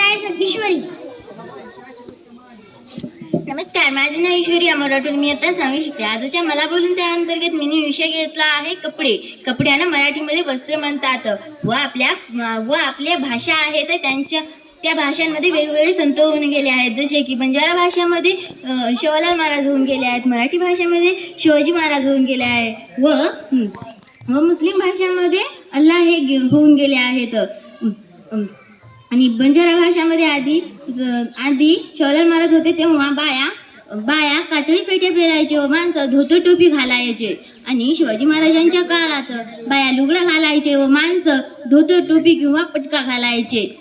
आहे ईश्वरी. नमस्कार माझे नाव ईश्वरी अमराठून मी आता सांगू शकते. आजच्या मला बोलून त्या अंतर्गत मी विषय घेतला आहे कपडे. कपड्यांना मराठीमध्ये वस्त्र म्हणतात. व आपल्या व आपल्या भाषा आहेत त्यांच्या त्या भाषांमध्ये वेगवेगळे संत होऊन गेले आहेत. जसे की बंजारा भाषेमध्ये शिवालाल शिवलाल महाराज होऊन गेले आहेत. मराठी भाषेमध्ये शिवाजी महाराज होऊन गेले आहे. व व मुस्लिम भाषेमध्ये अल्लाह हे होऊन गेले आहेत. आणि बंजारा भाषामध्ये आधी ज- आधी शिवलाल महाराज होते तेव्हा बाया बाया काचळी पेट्या पेरायचे व माणसं धोतर टोपी घालायचे. आणि शिवाजी महाराजांच्या काळात बाया लुगडं घालायचे व माणसं धोतर टोपी किंवा पटका घालायचे.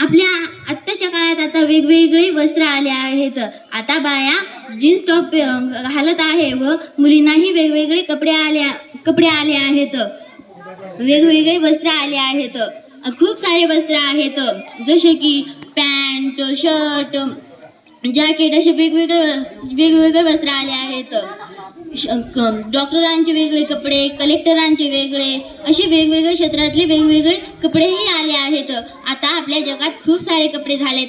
आपल्या आत्ताच्या काळात आता वेगवेगळे वस्त्र आले आहेत. आता बाया जीन्स टॉप घालत आहे व मुलींनाही वेगवेगळे कपडे आले कपडे आले आहेत. वेगवेगळे वस्त्र आले आहेत. खूप सारे वस्त्र आहेत जसे की पॅन्ट शर्ट जॅकेट असे वेगवेगळे वेगवेगळे वस्त्र आले आहेत. श- डॉक्टरांचे वेगळे कपडे कलेक्टरांचे वेगळे असे वेगवेगळे क्षेत्रातले वेगवेगळे कपडेही आले आहेत. आता आपल्या जगात खूप सारे कपडे झाले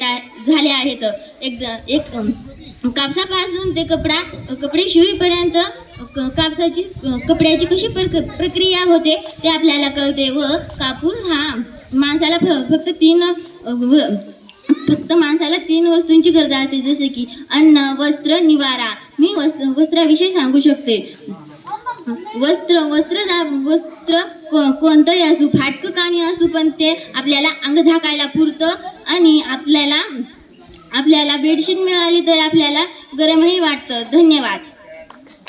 झाले आहेत. एक एक कापसापासून ते कपडा कपडे शिवीपर्यंत कापसाची कपड्याची कशी प्रक- प्रक्रिया होते ते आपल्याला कळते व कापूस हा माणसाला फक्त तीन व- फक्त माणसाला तीन वस्तूंची गरज असते. जसे की अन्न वस्त्र निवारा. मी वस्त्र वस्त्राविषयी सांगू शकते. वस्त्र वस्त्र वस्त्र को- कोणतंही असू फाटकं काणी असू पण ते आपल्याला अंग झाकायला पुरतं आणि आपल्याला आपल्याला बेडशीट मिळाली तर आपल्याला गरमही वाटतं. धन्यवाद.